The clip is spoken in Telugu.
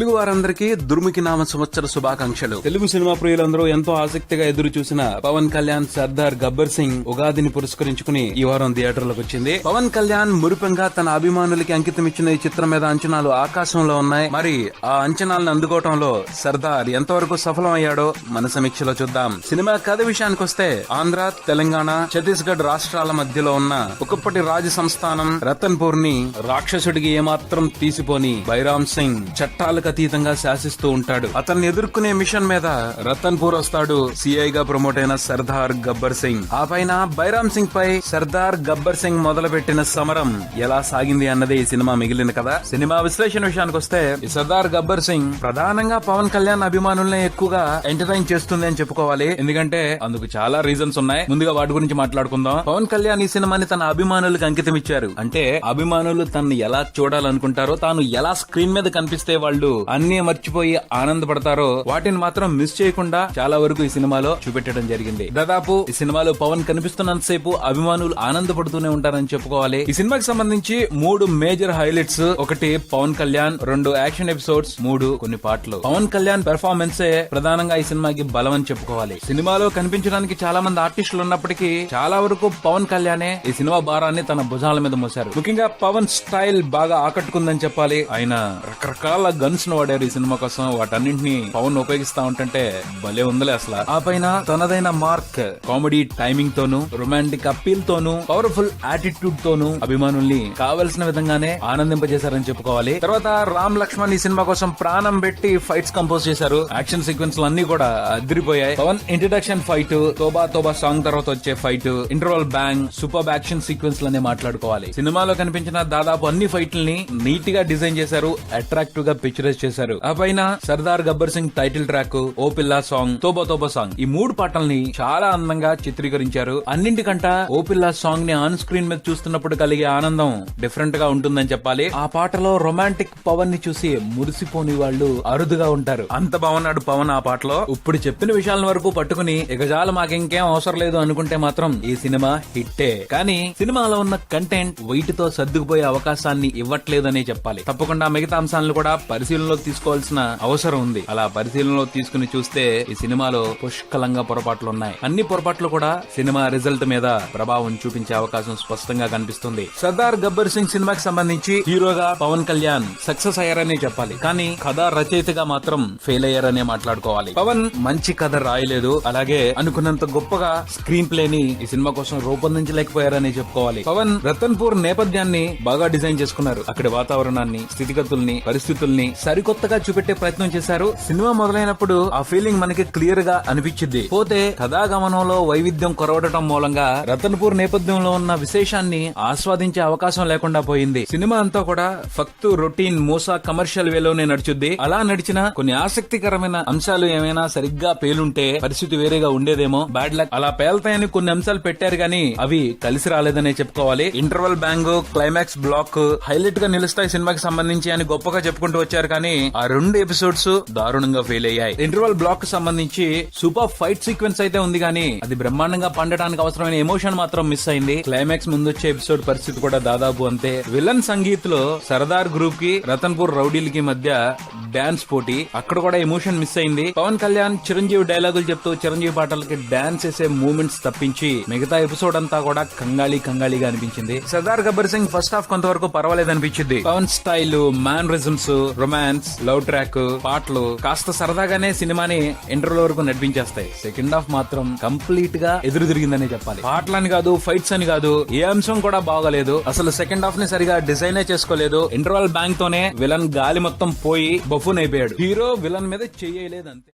తెలుగు వారందరికీ దుర్ముఖి నామ సంవత్సర శుభాకాంక్షలు. తెలుగు సినిమా ప్రియులందరూ ఎంతో ఆసక్తిగా ఎదురు చూసిన పవన్ కళ్యాణ్ సర్దార్ గబ్బర్ సింగ్ ఉగాదిని పురస్కరించుకుని ఈ వారం థియేటర్లకు వచ్చింది. పవన్ కళ్యాణ్ మురిపెంగా తన అభిమానులకి అంకితం ఇచ్చిన ఈ చిత్రం మీద అంచనాలు ఆకాశంలో ఉన్నాయి. మరి ఆ అంచనాలను అందుకోవటంలో సర్దార్ ఎంతవరకు సఫలమయ్యాడో మన సమీక్షలో చూద్దాం. సినిమా కథ విషయానికి వస్తే ఆంధ్ర తెలంగాణ ఛత్తీస్గఢ్ రాష్ట్రాల మధ్యలో ఉన్న ఒకప్పటి రాజ సంస్థానం రతన్పూర్ని రాక్షసుడికి ఏమాత్రం తీసిపోని బైరామ్ సింగ్ చట్టాలకు అతీతంగా శాసిస్తూ ఉంటాడు. అతన్ని ఎదుర్కొనే మిషన్ మీద రతన్పూర్ వస్తాడు. సిఐ గా ప్రమోట్ అయిన సర్దార్ గబ్బర్ సింగ్. ఆ పైన బైరామ్ సింగ్ పై సర్దార్ గబ్బర్ సింగ్ మొదలుపెట్టిన సమరం ఎలా సాగింది అన్నది ఈ సినిమా మిగిలిన కదా. సినిమా విశ్లేషణ విషయానికి వస్తే సర్దార్ గబ్బర్ సింగ్ ప్రధానంగా పవన్ కళ్యాణ్ అభిమానుల్ని ఎక్కువగా ఎంటర్టైన్ చేస్తుంది అని చెప్పుకోవాలి. ఎందుకంటే అందుకు చాలా రీజన్స్ ఉన్నాయి. ముందుగా వాటి గురించి మాట్లాడుకుందాం. పవన్ కళ్యాణ్ ఈ సినిమాని తన అభిమానులకు అంకితం ఇచ్చారు. అంటే అభిమానులు తనని ఎలా చూడాలనుకుంటారో తాను ఎలా స్క్రీన్ మీద కనిపిస్తే వాళ్ళు అన్ని మర్చిపోయి ఆనందపడతారో వాటిని మాత్రం మిస్ చేయకుండా చాలా వరకు ఈ సినిమాలో చూపెట్టడం జరిగింది. దాదాపు ఈ సినిమాలో పవన్ కనిపిస్తున్నంత సేపు అభిమానులు ఆనందపడుతూనే ఉంటారని చెప్పుకోవాలి. ఈ సినిమాకి సంబంధించి మూడు మేజర్ హైలైట్స్. ఒకటి పవన్ కళ్యాణ్ రెండు యాక్షన్ ఎపిసోడ్స్ మూడు కొన్ని పాటలు. పవన్ కళ్యాణ్ పెర్ఫార్మెన్సే ప్రధానంగా ఈ సినిమాకి బలం అని చెప్పుకోవాలి. సినిమాలో కనిపించడానికి చాలా మంది ఆర్టిస్టులు ఉన్నప్పటికీ చాలా వరకు పవన్ కళ్యాణే ఈ సినిమా భారాన్ని తన భుజాల మీద మోశారు. ముఖ్యంగా పవన్ స్టైల్ బాగా ఆకట్టుకుందని చెప్పాలి. ఆయన రకరకాల గన్స్ ను వాడారు ఈ సినిమా కోసం? వాటన్నింటిని పవన్ ఉపయోగిస్తా ఉంటుంటే భలే ఉందిలే అసలు. ఆ పైన తనదైన మార్క్ కామెడీ టైమింగ్ తోను రొమాంటిక్ అప్పీల్ తోను పవర్ఫుల్ యాటిట్యూడ్ తోను అభిమానుల్ని కావలసిన విధంగానే ఆనందింపజేశారని చెప్పుకోవాలి. తర్వాత రామ్ లక్ష్మణ్ ఈ సినిమా కోసం ప్రాణం పెట్టి ఫైట్స్ కంపోజ్ చేశారు. యాక్షన్ సీక్వెన్స్ అన్ని కూడా అదిరిపోయాయి. Pawan introduction fight Toba Toba song తర్వాత వచ్చే fight interval bang super action sequence లనే మాట్లాడుకోవాలి. సినిమాలో కనిపించిన దాదాపు అన్ని ఫైట్లని నీట్గా డిజైన్ చేశారు అట్రాక్టివ్గా పిక్చరైజ్ చేశారు. ఆ పైన సర్దార్ గబ్బర్ సింగ్ టైటిల్ ట్రాక్ ఓ పిల్లా సాంగ్ తోబా తోబా సాంగ్ ఈ మూడు పాటల్ని చాలా అందంగా చిత్రీకరించారు. అన్నింటికంట ఓ పిల్లా సాంగ్ని ఆన్ స్క్రీన్ మీద చూస్తున్నప్పుడు కలిగే ఆనందం డిఫరెంట్గా ఉంటుందని చెప్పాలి. ఆ పాటలో రొమాంటిక్ పవన్ని చూసి మురిసిపోని వాళ్ళు అరుదుగా ఉంటారు. అంత బాగున్నాడు పవన్ ఆ పాటలో. ఇప్పుడు చెప్పిన విషయాల వరకు పట్టుకుని ఎగజాల మాకింకేం అవసరం లేదు అనుకుంటే మాత్రం ఈ సినిమా హిట్టే. కానీ సినిమాలో ఉన్న కంటెంట్ వెయిట్తో సర్దుకుపోయే అవకాశాన్ని ఇవ్వట్లేదనే చెప్పాలి. తప్పకుండా మిగతా అంశాలను కూడా పరిశీలన పరిశీలనలో తీసుకోవాల్సిన అవసరం ఉంది. అలా పరిశీలనలో తీసుకుని చూస్తే ఈ సినిమాలో పుష్కలంగా పొరపాట్లు ఉన్నాయి అన్ని పొరపాట్లు కూడా సినిమా రిజల్ట్ మీద ప్రభావం చూపించే అవకాశం స్పష్టంగా కనిపిస్తుంది. సర్దార్ గబ్బర్ సింగ్ సినిమాకి సంబంధించి హీరోగా పవన్ కళ్యాణ్ సక్సెస్ అయ్యారనే చెప్పాలి. కానీ కథ రచయితగా మాత్రం ఫెయిల్ అయ్యారనే మాట్లాడుకోవాలి. పవన్ మంచి కథ రాయలేదు. అలాగే అనుకున్నంత గొప్పగా స్క్రీన్ ప్లే ని ఈ సినిమా కోసం రూపొందించలేకపోయారని చెప్పుకోవాలి. పవన్ రతన్పూర్ నేపథ్యాన్ని బాగా డిజైన్ చేసుకున్నారు. అక్కడి వాతావరణాన్ని స్థితిగతుల్ని పరిస్థితుల్ని సరికొత్తగా చూపెట్టే ప్రయత్నం చేశారు. సినిమా మొదలైనప్పుడు ఆ ఫీలింగ్ మనకి క్లియర్గా అనిపించింది. పోతే కథాగమనంలో వైవిధ్యం కొరవడటం మూలంగా రతన్పూర్ నేపథ్యంలో ఉన్న విశేషాన్ని ఆస్వాదించే అవకాశం లేకుండా పోయింది. సినిమా అంతా కూడా ఫక్తు రొటీన్ మూసా కమర్షియల్ వేలోనే నడుచుద్ది. అలా నడిచిన కొన్ని ఆసక్తికరమైన అంశాలు ఏమైనా సరిగ్గా పేలుంటే పరిస్థితి వేరేగా ఉండేదేమో. బ్యాడ్ లక్ అలా పేల్తాయని కొన్ని అంశాలు పెట్టారు గానీ అవి కలిసి రాలేదనే చెప్పుకోవాలి. ఇంటర్వల్ బ్యాంగ్ క్లైమాక్స్ బ్లాక్ హైలైట్గా నిలుస్తాయి సినిమాకి సంబంధించి అని గొప్పగా చెప్పుకుంటూ వచ్చారు కానీ ఆ రెండు ఎపిసోడ్స్ దారుణంగా ఫెయిల్ అయ్యాయి. ఇంటర్వల్ బ్లాక్కి సంబంధించి సూపర్ ఫైట్ సీక్వెన్స్ అయితే ఉంది కానీ అది బ్రహ్మాండంగా పండటానికి అవసరమైన ఎమోషన్ మాత్రం మిస్ అయింది. క్లైమాక్స్ ముందు వచ్చే ఎపిసోడ్ పరిస్థితి కూడా దాదాపు అంతే. విలన్ సంగీత్లో సర్దార్ గ్రూప్కి రతన్పూర్ రౌడీలకి మధ్య డాన్స్ పోటీ. అక్కడ కూడా ఎమోషన్ మిస్ అయింది. పవన్ కళ్యాణ్ చిరంజీవి డైలాగులు చెప్తూ చిరంజీవి పాటలకి డాన్స్ చేసే మూమెంట్స్ తప్పించి మిగతా ఎపిసోడ్ అంతా కూడా కంగాళీ కంగాళీగా అనిపించింది. సర్దార్ గబ్బర్ సింగ్ ఫస్ట్ హాఫ్ కొంతవరకు పర్వాలేదు అనిపించింది Pawan style mannerisms romance love track పాటలు కాస్త సరదాగానే సినిమాని ఇంటర్వ్యూ వరకు నడిపించేస్తాయి. సెకండ్ హాఫ్ మాత్రం కంప్లీట్గా ఎదురు తిరిగిందనే చెప్పాలి. పాటలని కాదు ఫైట్స్ అని కాదు ఏ అంశం కూడా బాగోలేదు. అసలు సెకండ్ హాఫ్ని సరిగా డిజైన్ చేసుకోలేదు. ఇంటర్వల్ బ్యాంక్ తోనే విలన్ గాలి మొత్తం పోయి బఫూన్ అయిపోయాడు. హీరో విలన్ మీద చెయ్యలేదు అంతే